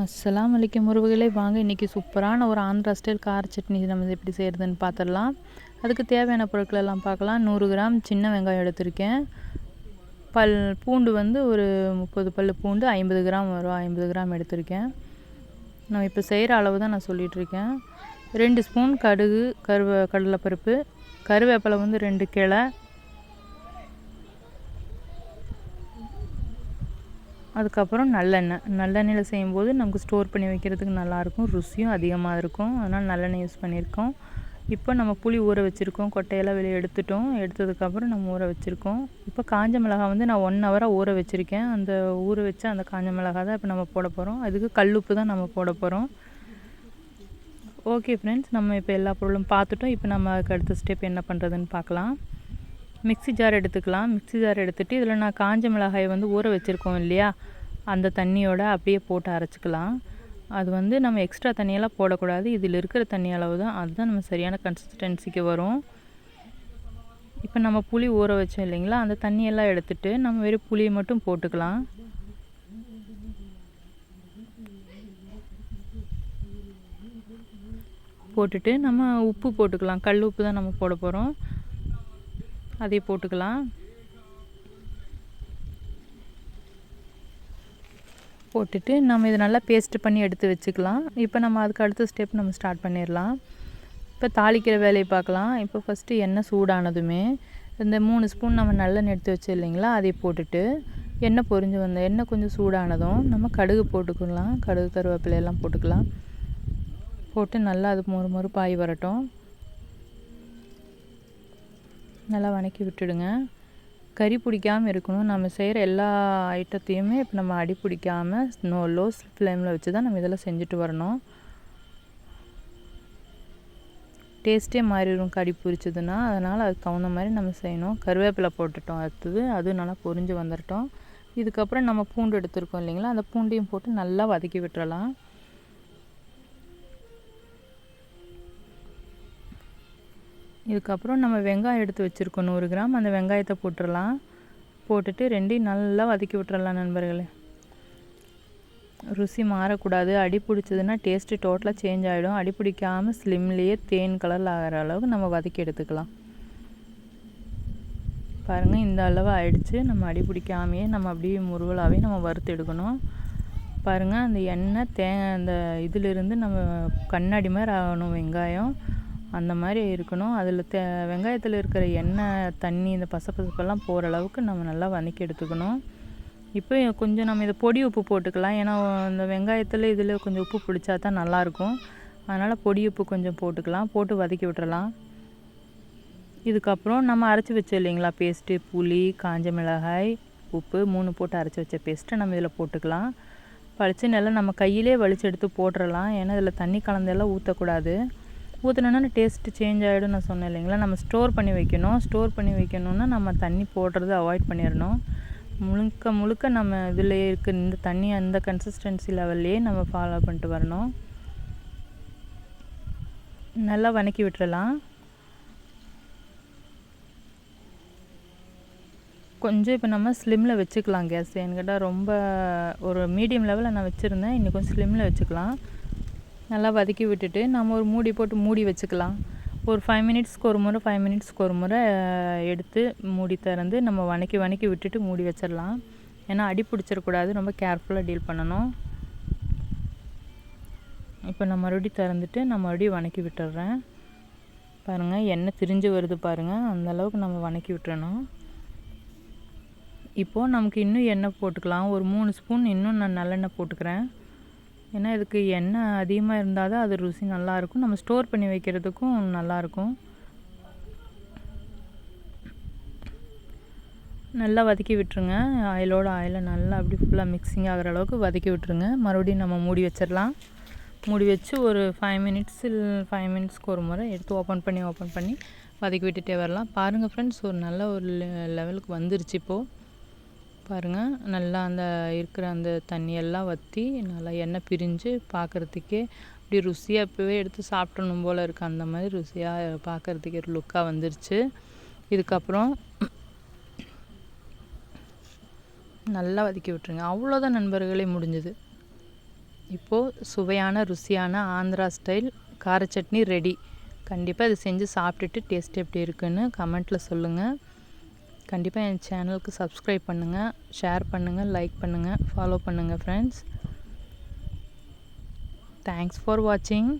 அஸ்ஸலாம் வலைக்கம் உறவுகளே. வாங்க இன்றைக்கி சூப்பரான ஒரு ஆந்திரா ஸ்டைல் கார சட்னி நம்ம எப்படி செய்கிறதுன்னு பார்த்துடலாம் அதுக்கு தேவையான பொருட்கள் எல்லாம் பார்க்கலாம். நூறு கிராம் சின்ன வெங்காயம் எடுத்திருக்கேன். பல் பூண்டு வந்து ஒரு முப்பது பல் பூண்டு ஐம்பது கிராம் வரும் ஐம்பது கிராம் எடுத்திருக்கேன். நான் இப்போ செய்கிற அளவு தான் நான் சொல்லிகிட்ருக்கேன் ரெண்டு ஸ்பூன் கடுகு கருவே கடலைப்பருப்பு. கருவேப்பிலை வந்து ரெண்டு கிளை. அதுக்கப்புறம் நல்லெண்ணெய். நல்லெண்ணெயில் செய்யும்போது நமக்கு ஸ்டோர் பண்ணி வைக்கிறதுக்கு நல்லாயிருக்கும் ருசியும் அதிகமாக இருக்கும். அதனால் நல்லெண்ணெய் யூஸ் பண்ணியிருக்கோம். இப்போ நம்ம புளி ஊற வச்சுருக்கோம். கொட்டையெல்லாம் வெளியே எடுத்துட்டோம். எடுத்ததுக்கப்புறம் நம்ம ஊற வச்சுருக்கோம். இப்போ காஞ்ச மிளகாய் வந்து நான் ஒன் ஹவராக ஊற வச்சுருக்கேன். அந்த ஊற வச்ச அந்த காஞ்ச மிளகாய் தான் இப்போ நம்ம போட போகிறோம் அதுக்கு கல்லுப்பு தான் நம்ம போட போகிறோம் ஓகே ஃப்ரெண்ட்ஸ் நம்ம இப்போ எல்லா பொருளும் பார்த்துட்டோம். இப்போ நம்ம அதுக்கு அடுத்த ஸ்டெப் என்ன பண்ணுறதுன்னு பார்க்கலாம். மிக்சி ஜார் எடுத்துக்கலாம். மிக்சி ஜார் எடுத்துகிட்டு இதில் நான் காஞ்ச மிளகாயை வந்து ஊற வச்சுருக்கோம் இல்லையா? அந்த தண்ணியோட அப்படியே போட்டு அரைச்சிக்கலாம். அது வந்து நம்ம எக்ஸ்ட்ரா தண்ணியெல்லாம் போடக்கூடாது. இதில் இருக்கிற தண்ணி அளவு தான். அதுதான் நம்ம சரியான கன்சிஸ்டன்சிக்கு வரும். இப்போ நம்ம புளி ஊற வச்சோம் இல்லைங்களா? அந்த தண்ணியெல்லாம் எடுத்துகிட்டு நம்ம வெறும் புளியை மட்டும் போட்டுக்கலாம். போட்டுட்டு நம்ம உப்பு போட்டுக்கலாம். கல் உப்பு தான் நம்ம போட போகிறோம் அதே போட்டுக்கலாம். போட்டுட்டு நம்ம இதை நல்லா பேஸ்ட் பண்ணி எடுத்து வச்சுக்கலாம். இப்போ நம்ம அதுக்கு அடுத்த ஸ்டெப் நம்ம ஸ்டார்ட் பண்ணிடலாம். இப்போ தாளிக்கிற வேலையை பார்க்கலாம். இப்போ ஃபஸ்ட்டு எண்ணெய் சூடானதுமே இந்த மூணு ஸ்பூன் நம்ம நல்லெண்ணெய் எடுத்து வச்சு இல்லைங்களா? அதை போட்டுட்டு எண்ணெய் பொரிஞ்சு வந்த எண்ணெய் கொஞ்சம் சூடானதும் நம்ம கடுகு போட்டுக்கலாம். கடுகு கருவேப்பிலையெல்லாம் போட்டுக்கலாம். போட்டு நல்லா அது மொறு மொறு பாய் வரட்டும். நல்லா வணக்கி விட்டுடுங்க. கறி பிடிக்காமல் இருக்கணும். நம்ம செய்கிற எல்லா ஐட்டத்தையுமே இப்போ நம்ம அடி பிடிக்காமல் நோ லோ ஃப்ளேமில் வச்சு தான் நம்ம இதெல்லாம் செஞ்சுட்டு வரணும். டேஸ்ட்டே மாறிடும் கறி பிடிச்சதுன்னா அதனால் அதுக்கு தகுந்த மாதிரி நம்ம செய்யணும். கருவேப்பிலை போட்டுட்டோம் அடுத்தது. அது நல்லா பொரிஞ்சு வந்துட்டோம் இதுக்கப்புறம் நம்ம பூண்டு எடுத்துருக்கோம் இல்லைங்களா? அந்த பூண்டையும் போட்டு நல்லா வதக்கி விட்டுறலாம். இதுக்கப்புறம் நம்ம வெங்காயம் எடுத்து வச்சுருக்கோம். நூறு கிராம். அந்த வெங்காயத்தை போட்டுடலாம் போட்டுட்டு ரெண்டையும் நல்லா வதக்கி விட்டுறலாம் நண்பர்களே. ருசி மாறக்கூடாது. அடி பிடிச்சதுன்னா டேஸ்ட்டு டோட்டலாக சேஞ்ச் ஆகிடும் அடி பிடிக்காமல் ஸ்லிம்லேயே தேன் கலரில் ஆகிற அளவுக்கு நம்ம வதக்கி எடுத்துக்கலாம். பாருங்கள் இந்த அளவு ஆயிடுச்சு. நம்ம அடி பிடிக்காமையே நம்ம அப்படியே முருவலாகவே நம்ம வறுத்து எடுக்கணும். பாருங்கள் அந்த எண்ணெய் தே அந்த இதிலிருந்து நம்ம கண்ணாடி மாதிரி ஆகணும் வெங்காயம். அந்த மாதிரி இருக்கணும். அதில் தே வெங்காயத்தில் இருக்கிற எண்ணெய் தண்ணி இந்த பசப்பசப்பெல்லாம் போகிற அளவுக்கு நம்ம நல்லா வதக்கி எடுத்துக்கணும். இப்போ கொஞ்சம் நம்ம இதை பொடி உப்பு போட்டுக்கலாம். ஏன்னா இந்த வெங்காயத்தில் இதில் கொஞ்சம் உப்பு பிடிச்சா தான் நல்லாயிருக்கும். அதனால் பொடி உப்பு கொஞ்சம் போட்டுக்கலாம். போட்டு வதக்கி விட்டுறலாம். இதுக்கப்புறம் நம்ம அரைச்சி வச்சோம் இல்லைங்களா? பேஸ்ட்டு புளி காஞ்ச மிளகாய் உப்பு மூணு போட்டு அரைச்சி வச்ச பேஸ்ட்டை நம்ம இதில் போட்டுக்கலாம். பளிச்சு நல்லா நம்ம கையிலே வலிச்சு எடுத்து போட்டுடலாம் ஏன்னா இதில் தண்ணி கலந்தெல்லாம் ஊற்றக்கூடாது ஊற்றினோன்னா டேஸ்ட்டு சேஞ்ச் ஆகிடும் நான் சொன்னேன் இல்லைங்களா? நம்ம ஸ்டோர் பண்ணி வைக்கணும். ஸ்டோர் பண்ணி வைக்கணுன்னா நம்ம தண்ணி போடுறது அவாய்ட் பண்ணிடணும் முழுக்க முழுக்க நம்ம இதில் இருக்க. இந்த தண்ணி அந்த கன்சிஸ்டன்சி லெவல்லையே நம்ம ஃபாலோ பண்ணிட்டு வரணும். நல்லா வணக்கி விட்டுறலாம். கொஞ்சம் இப்போ நம்ம ஸ்லிம்மில் வச்சுக்கலாம். கேஸ் என்கிட்ட ரொம்ப ஒரு மீடியம் லெவலில் நான் வச்சுருந்தேன். இன்றைக்கி கொஞ்சம் ஸ்லிம்மில் வச்சுக்கலாம். நல்லா வதக்கி விட்டுட்டு நம்ம ஒரு மூடி போட்டு மூடி வச்சுக்கலாம். ஒரு ஃபைவ் மினிட்ஸ்க்கு ஒரு முறை ஃபைவ் மினிட்ஸ்க்கு ஒரு முறை எடுத்து மூடி திறந்து நம்ம வணக்கி வணக்கி விட்டுட்டு மூடி வச்சிடலாம். ஏன்னா அடி பிடிச்சிடக்கூடாது ரொம்ப கேர்ஃபுல்லாக டீல் பண்ணணும். இப்போ நான் மறுபடியும் திறந்துட்டு நான் மறுபடியும் வணக்கி விட்டுடுறேன் பாருங்கள் எண்ணெய் திரிஞ்சு வருது பாருங்கள் அந்தளவுக்கு நம்ம வணக்கி விட்டுறணும். இப்போது நமக்கு இன்னும் எண்ணெய் போட்டுக்கலாம். ஒரு மூணு ஸ்பூன் இன்னும் நான் நல்லெண்ணெய் போட்டுக்கிறேன். ஏன்னா இதுக்கு எண்ணெய் அதிகமாக இருந்தால் தான் அது ருசி நல்லாயிருக்கும் நம்ம ஸ்டோர் பண்ணி வைக்கிறதுக்கும் நல்லாயிருக்கும் நல்லா வதக்கி விட்டுருங்க. ஆயிலோட ஆயிலை நல்லா அப்படி ஃபுல்லாக மிக்சிங் ஆகிற அளவுக்கு வதக்கி விட்டுருங்க. மறுபடியும் நம்ம மூடி வச்சிடலாம். மூடி வச்சு ஒரு ஃபைவ் மினிட்ஸ் ஃபைவ் மினிட்ஸ்க்கு ஒரு முறை எடுத்து ஓப்பன் பண்ணி ஓப்பன் பண்ணி வதக்கி விட்டுட்டே வரலாம். பாருங்கள் ஃப்ரெண்ட்ஸ் ஒரு நல்ல ஒரு லெவலுக்கு வந்துருச்சு இப்போது பாருங்கள் நல்லா அந்த இருக்கிற அந்த தண்ணியெல்லாம் வற்றி நல்லா எண்ணெய் பிரிஞ்சு பார்க்குறதுக்கே அப்படி ருசியாக இப்போவே எடுத்து சாப்பிடணும் போல் இருக்குது அந்த மாதிரி ருசியாக பார்க்குறதுக்கே ஒரு லுக்காக வந்துருச்சு. இதுக்கப்புறம் நல்லா வதக்கி விட்டுருங்க. அவ்வளோதான் நண்பர்களே முடிஞ்சது. இப்போது சுவையான ருசியான ஆந்திரா ஸ்டைல் கார சட்னி ரெடி கண்டிப்பாக இதை செஞ்சு சாப்பிட்டுட்டு டேஸ்ட் எப்படி இருக்குன்னு கமெண்ட்டில் சொல்லுங்கள் கண்டிப்பாக என் சேனலுக்கு சப்ஸ்கிரைப் பண்ணுங்கள் ஷேர் பண்ணுங்கள் லைக் பண்ணுங்கள் ஃபாலோ பண்ணுங்கள் ஃப்ரெண்ட்ஸ் தேங்க்ஸ் ஃபார் வாட்சிங்